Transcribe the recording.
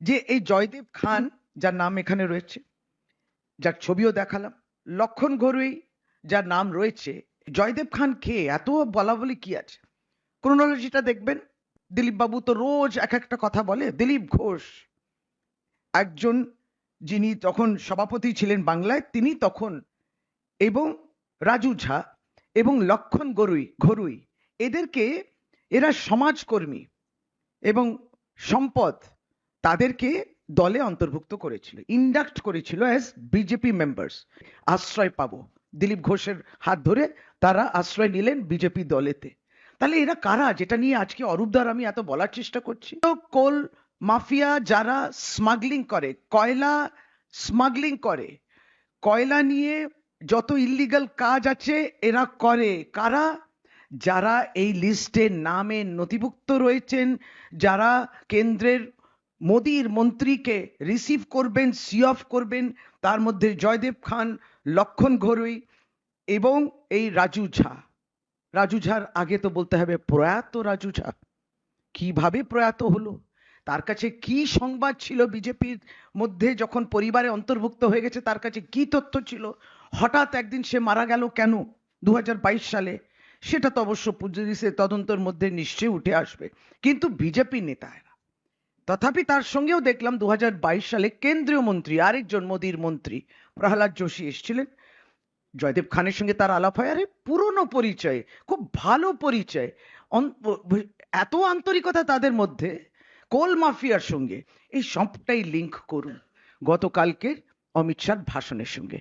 যে এই জয়দেব খান যার নাম এখানে রয়েছে যার ছবিও দেখালাম লক্ষণ ঘরুই যার নাম রয়েছে জয়দেব খান কে? এত বলা বলি কি আছে? ক্রোনোলজিটা দেখবেন দিলীপ বাবু তো রোজ এক একটা কথা বলে দিলীপ ঘোষ। একজন যিনি তখন সভাপতি ছিলেন বাংলায় তিনি তখন এবং রাজু ঝা এবং লক্ষণ গরুই ঘরুই এদেরকে এরা সমাজকর্মী এবং সম্পদ তাদেরকে দলে অন্তর্ভুক্ত করেছিল ইন্ডাক্ট করেছিল অ্যাজ বিজেপি মেম্বার্স আশ্রয় পাবো। দিলীপ ঘোষের হাত ধরে তারা আশ্রয় নিলেন বিজেপি দলেতে। তাহলে এরা কারা? যেটা নিয়ে আজকে অরূপদার আমি এত বলার চেষ্টা করছি। কোল মাফিয়া যারা স্মাগলিং করে, কয়লা স্মাগলিং করে, কয়লা নিয়ে যত ইল্লিগাল কাজ আছে এরা করে। কারা? যারা এই লিস্টে নামে নথিভুক্ত রয়েছেন, যারা কেন্দ্রের মোদির মন্ত্রীকে রিসিভ করবেন সি অফ করবেন, তার মধ্যে জয়দেব খান, লক্ষণ ঘরুই এবং এই রাজু ঝা। রাজু ঝার আগে তো বলতে হবে, প্রয়াত রাজু ঝা। কীভাবে প্রয়াত হলো? তার কাছে কি সংবাদ ছিল বিজেপির মধ্যে যখন পরিবারে অন্তর্ভুক্ত হয়ে গেছে, তার কাছে কি তথ্য ছিল? হঠাৎ একদিন সে মারা গেল কেন দু হাজার বাইশ সালে? সেটা তো অবশ্য পুলিশের তদন্তের মধ্যে নিশ্চয়ই উঠে আসবে। কিন্তু বিজেপি নেতা এরা তথাপি তার সঙ্গেও দেখলাম দু সালে কেন্দ্রীয় মন্ত্রী, আরেকজন মোদীর মন্ত্রী প্রহ্লাদ যোশী এসেছিলেন। জয়দেব খানের সঙ্গে তার আলাপ হয়। আরে, পুরনো পরিচয়, খুব ভালো পরিচয়। এত আন্তরিকতা তাদের মধ্যে, কোল মাফিয়ার সঙ্গে। এই সবটাই লিংক করুন গতকালকের অমিত শাহর ভাষণের সঙ্গে।